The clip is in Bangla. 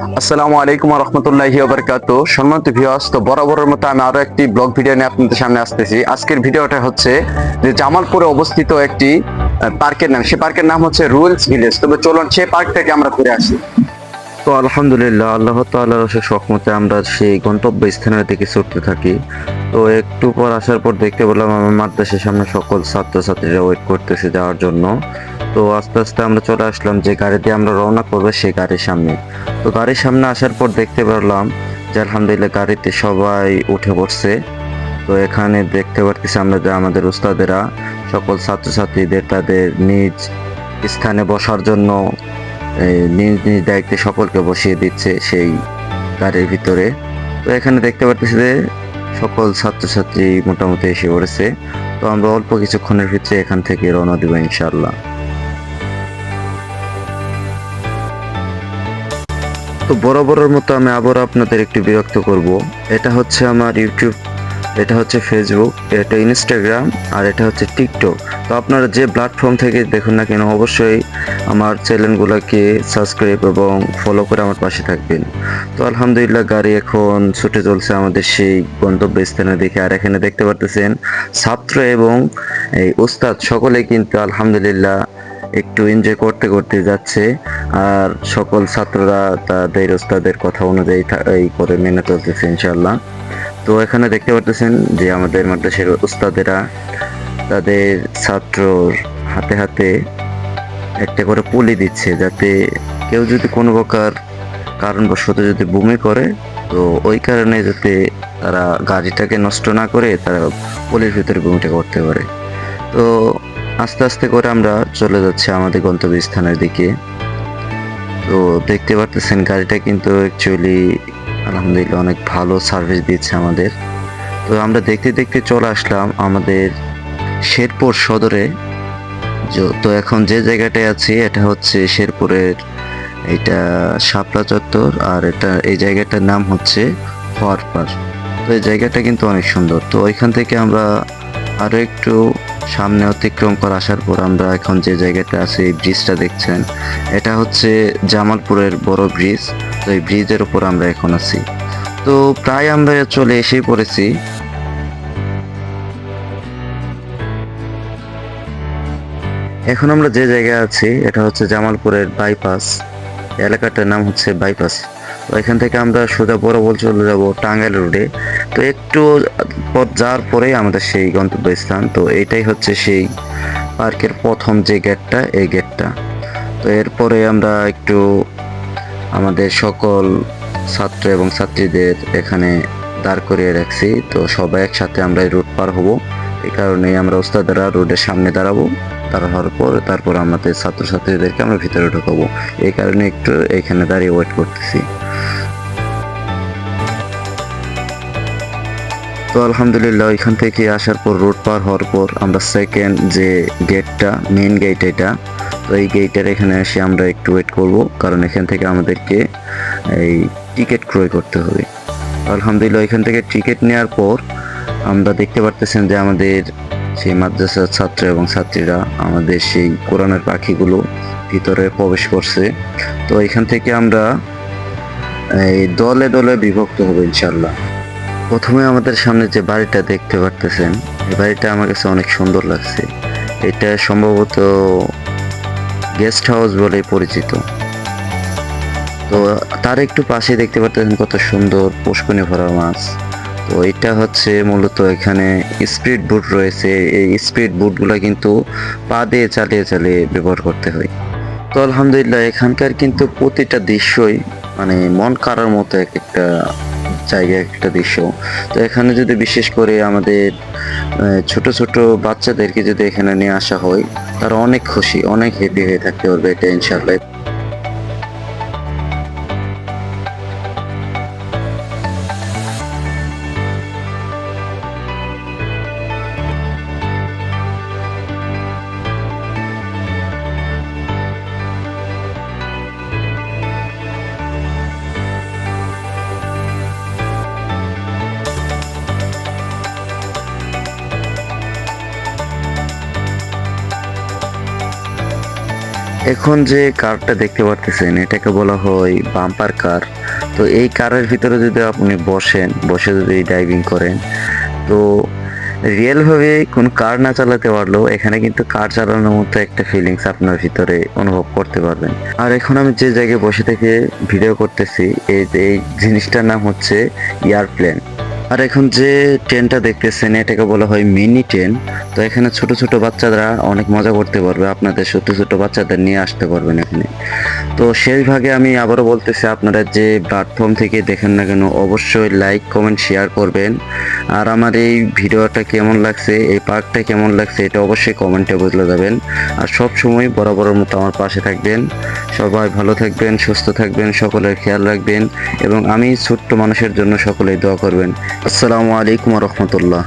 আসসালামু আলাইকুম রহমতুল্লাহি ওবরকাত সম্মানিত ভিউয়ার্স তো বরাবরের মতো আমি আরও একটি ব্লগ ভিডিও নিয়ে আপনাদের সামনে আসতেছি। আজকের ভিডিওটা হচ্ছে যে জামালপুরে অবস্থিত একটি পার্কের নাম। সে পার্কের নাম হচ্ছে রুয়েলস ভিলেজ। তবে চলুন সে পার্ক থেকে আমরা ঘুরে আসি। তো আলহামদুলিল্লাহ, আল্লাহ অশেষ রহমতে আমরা সেই গন্তব্য স্থানের দিকে ছুটতে থাকি। তো একটু পর আসার পর দেখতে পেলাম আমার মাদ্রাসার সামনে সকল ছাত্রছাত্রীরা ওয়েট করতেছে যাওয়ার জন্য। তো আস্তে আস্তে আমরা চলে আসলাম যে গাড়ি দিয়ে আমরা রওনা করব সেই গাড়ির সামনে। তো গাড়ির সামনে আসার পর দেখতে পারলাম যে আলহামদুলিল্লাহ গাড়িতে সবাই উঠে পড়ছে তো এখানে দেখতে পারতেছি আমরা যে আমাদের উস্তাদেরা সকল ছাত্রছাত্রীদের তাদের নিজ স্থানে বসার জন্য নিজ নিজ দায়িত্বে সকলকে বসিয়ে দিচ্ছে সেই গাড়ির ভিতরে। তো এখানে দেখতে পাচ্ছি যে সকল ছাত্রছাত্রী মোটামুটি এসে পড়েছে। তো আমরা অল্প কিছুক্ষণের ভিতরে এখান থেকে রওনা দেবো ইনশাল্লাহ তো বরাবরের মতো আমি আবার আপনাদের একটু বিরক্ত করব। এটা হচ্ছে আমার ইউটিউব এটা হচ্ছে ফেসবুক এটা ইনস্টাগ্রাম আর এটা হচ্ছে টিকটক তো আপনারা যে প্ল্যাটফর্ম থেকে দেখুন না কেন, অবশ্যই আমার চ্যানেলগুলোকে সাবস্ক্রাইব এবং ফলো করে আমার পাশে থাকবেন। তো আলহামদুলিল্লাহ, গাড়ি এখন ছুটে চলছে আমাদের সেই গন্তব্য স্থানে দেখে আর এখানে দেখতে পারতেছেন ছাত্র এবং এই উস্তাদ সকলে কিন্তু আলহামদুলিল্লাহ একটু এনজয় করতে করতে যাচ্ছে। আর সকল ছাত্ররা তাদের ওস্তাদের কথা অনুযায়ী এই করে মেনে চলতেছে ইনশাল্লাহ তো এখানে দেখতে পারতেছেন যে আমাদের মাদ্রাসার উস্তাদেরা তাদের ছাত্রর হাতে হাতে একটা করে পুলি দিচ্ছে যাতে কেউ যদি কোনো প্রকার কারণবশত যদি বমি করে, তো ওই কারণে যাতে তারা গাড়িটাকে নষ্ট না করে তারা পুলির ভিতরে বমিটা করতে পারে। তো আস্তে আস্তে করে আমরা চলে যাচ্ছি আমাদের গন্তব্যস্থানের দিকে। তো দেখতে পারতেছেন গাড়িটা কিন্তু অ্যাকচুয়ালি আলহামদুলিল্লাহ অনেক ভালো সার্ভিস দিচ্ছে আমাদের। তো আমরা দেখতে দেখতে চলে আসলাম আমাদের শেরপুর সদরে। তো এখন যে জায়গাটায় আছি, এটা হচ্ছে শেরপুরের এটা শাপলা চত্বর, আর এটা, এই জায়গাটার নাম হচ্ছে ফরপার তো এই জায়গাটা কিন্তু অনেক সুন্দর। তো ওইখান থেকে আমরা আরও একটু সামনে অতিক্রম করে আসার পর আমরা এখন যে জায়গাটা আছে, এই ব্রিজটা দেখছেন। এটা হচ্ছে জামালপুরের বড় ব্রিজ তো এই ব্রিজের উপর আমরা এখন আছি। তো প্রায় আমরা চলে এসেই পড়েছি। এখন আমরা যে জায়গায় আছি, এটা হচ্ছে জামালপুরের বাইপাস এলাকাটার নাম হচ্ছে বাইপাস। তো এখান থেকে আমরা সোজা বড় বল চলে যাব টাঙ্গাইল রোডে। তো একটু পথ যাওয়ার পরেই আমাদের সেই গন্তব্যস্থান। তো এইটাই হচ্ছে সেই পার্কের প্রথম যে গেটটা এই গেটটা তো এরপরে আমরা একটু আমাদের সকল ছাত্র এবং ছাত্রীদের এখানে দাঁড় করিয়ে রাখছি। তো সবাই একসাথে আমরা এই রোড পার হব। এই কারণেই আমরা ওস্তাদেরা রোডের সামনে দাঁড়াবো। দাঁড়ানোর পর তারপর আমাদের ছাত্রছাত্রীদেরকে আমরা ভিতরে ঢুকাবো। এই কারণে একটু এখানে দাঁড়িয়ে ওয়েট করতেছি। তো আলহামদুলিল্লাহ, এখান থেকে আসার পর রোড পার হওয়ার পর আমরা সেকেন্ড যে গেটটা মেন গেট এটা, তো এই গেটের এখানে এসে আমরা একটু ওয়েট করব, কারণ এখান থেকে আমাদেরকে এই টিকিট ক্রয় করতে হবে। আলহামদুলিল্লাহ, এখান থেকে টিকিট নেওয়ার পর আমরা দেখতে পারতেছেন যে আমাদের সেই মাদ্রাসার ছাত্র এবং ছাত্রীরা আমাদের সেই কোরআনের পাখিগুলো ভিতরে প্রবেশ করছে। তো এখান থেকে আমরা এই দলে দলে বিভক্ত হবে ইনশাল্লাহ প্রথমে আমাদের সামনে যে বাড়িটা দেখতে পারতেছেন, এই বাড়িটা আমার কাছে অনেক সুন্দর লাগছে। এটা সম্ভবত গেস্ট হাউস বলে পরিচিত। তো তার একটু পাশে দেখতে পারতেছেন কত সুন্দর পুষ্কনি ভরা মাছ। তো এটা হচ্ছে মূলত এখানে স্পিড বুট রয়েছে। এই স্পিড বুটগুলো কিন্তু পা দিয়ে চালিয়ে চালিয়ে ব্যবহার করতে হয়। তো আলহামদুলিল্লাহ, এখানকার কিন্তু প্রতিটা দৃশ্যই মানে মন কারার মতো এক একটা জায়গা একটা দৃশ্য। তো এখানে যদি বিশেষ করে আমাদের ছোট ছোট বাচ্চাদেরকে যদি এখানে নিয়ে আসা হয়, তারা অনেক খুশি, অনেক হ্যাপি হয়ে থাকতে পারবে এটা ইনশাল্লাহ এখন যে কারটা দেখতে পারতেছেন, এটাকে বলা হয় বাম্পার কার তো এই কারের ভিতরে যদি আপনি বসেন, বসে যদি ডাইভিং করেন, তো রিয়েলভাবে কোন কার না চালাতে পারলেও এখানে কিন্তু কার চালানোর মতো একটা ফিলিংস আপনার ভিতরে অনুভব করতে পারবেন। আর এখন আমি যে জায়গায় বসে থেকে ভিডিও করতেছি, এই এই জিনিসটার নাম হচ্ছে এয়ারপ্লেন আর এখন যে ট্রেনটা দেখতেছেন, এটাকে বলা হয় মিনি ট্রেন তো এখানে ছোট ছোট বাচ্চারা অনেক মজা করতে পারবে। আপনাদের ছোট ছোট বাচ্চাদের নিয়ে আসতে পারবেন এখানে। তো সেই ভাগে আমি আবারও বলতেছি, আপনারা যে প্ল্যাটফর্ম থেকে দেখেন না কেন, অবশ্যই লাইক কমেন্ট শেয়ার করবেন। আর আমার এই ভিডিওটা কেমন লাগছে, এই পার্কটা কেমন লাগছে, এটা অবশ্যই কমেন্টে বলে যাবেন আর সব সময় বরাবরের মতো আমার পাশে থাকবেন। সবাই ভালো থাকবেন, সুস্থ থাকবেন, সকলের খেয়াল রাখবেন। এবং আমি ছোট্ট মানুষের জন্য সকলেই দোয়া করবেন। আসসালামু আলাইকুম রহমতুল্লাহ।